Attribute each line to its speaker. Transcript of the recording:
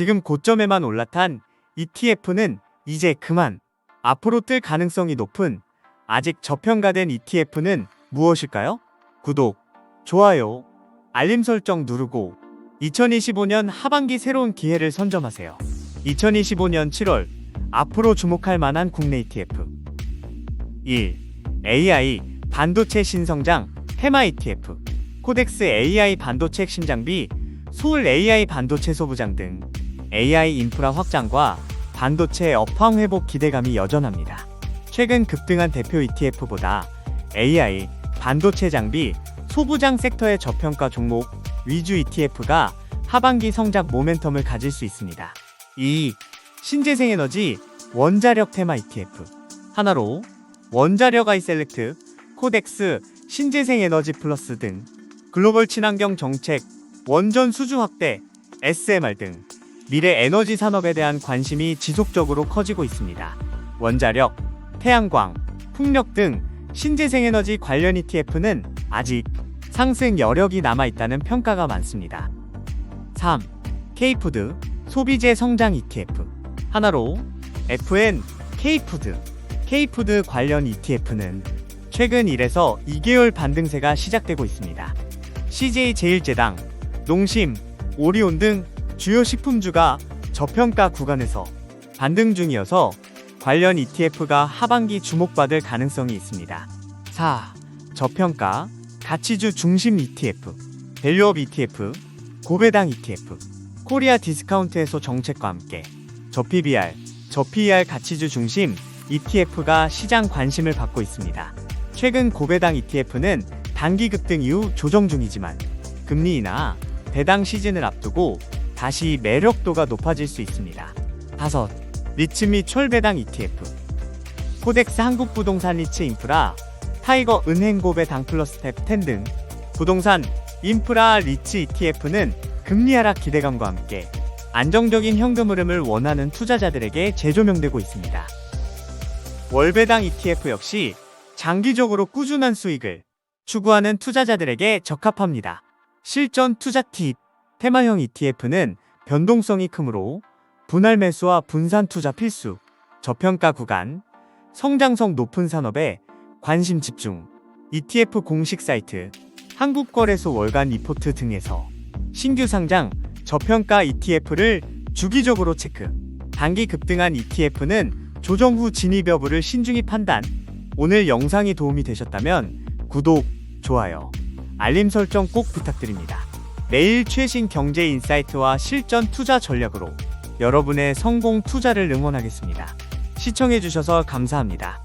Speaker 1: 지금 고점에만 올라탄 ETF는 이제 그만. 앞으로 뜰 가능성이 높은 아직 저평가된 ETF는 무엇일까요? 구독, 좋아요, 알림 설정 누르고 2025년 하반기 새로운 기회를 선점하세요. 2025년 7월 앞으로 주목할 만한 국내 ETF 1. AI 반도체 신성장 테마 ETF 코덱스 AI 반도체 핵심장비 소울 AI 반도체 소부장 등 AI 인프라 확장과 반도체 업황 회복 기대감이 여전합니다. 최근 급등한 대표 ETF보다 AI 반도체 장비 소부장 섹터의 저평가 종목 위주 ETF가 하반기 성장 모멘텀을 가질 수 있습니다. 2. 신재생에너지 원자력 테마 ETF 하나로 원자력 아이셀렉트, 코덱스, 신재생에너지 플러스 등 글로벌 친환경 정책, 원전 수주 확대, SMR 등 미래 에너지 산업에 대한 관심이 지속적으로 커지고 있습니다. 원자력, 태양광, 풍력 등 신재생에너지 관련 ETF는 아직 상승 여력이 남아 있다는 평가가 많습니다. 3. K푸드 소비재 성장 ETF 하나로 FN K푸드 K푸드 관련 ETF는 최근 1에서 2개월 반등세가 시작되고 있습니다. CJ 제일제당, 농심, 오리온 등 주요 식품주가 저평가 구간에서 반등 중이어서 관련 ETF가 하반기 주목받을 가능성이 있습니다. 4. 저평가 가치주 중심 ETF 밸류업 ETF 고배당 ETF 코리아 디스카운트에서 정책과 함께 저 PBR, 저 PER 가치주 중심 ETF가 시장 관심을 받고 있습니다. 최근 고배당 ETF는 단기 급등 이후 조정 중이지만 금리 인하, 배당 시즌을 앞두고 다시 매력도가 높아질 수 있습니다. 5. 리츠 및 철배당 ETF 코덱스 한국부동산 리츠 인프라 타이거 은행고배 당플러스 탭10 등 부동산 인프라 리츠 ETF는 금리 하락 기대감과 함께 안정적인 현금 흐름을 원하는 투자자들에게 재조명되고 있습니다. 월배당 ETF 역시 장기적으로 꾸준한 수익을 추구하는 투자자들에게 적합합니다. 실전 투자 팁 테마형 ETF는 변동성이 크므로 분할 매수와 분산 투자 필수, 저평가 구간, 성장성 높은 산업에 관심 집중, ETF 공식 사이트, 한국거래소 월간 리포트 등에서 신규 상장, 저평가 ETF를 주기적으로 체크. 단기 급등한 ETF는 조정 후 진입 여부를 신중히 판단. 오늘 영상이 도움이 되셨다면 구독, 좋아요, 알림 설정 꼭 부탁드립니다. 매일 최신 경제 인사이트와 실전 투자 전략으로 여러분의 성공 투자를 응원하겠습니다. 시청해주셔서 감사합니다.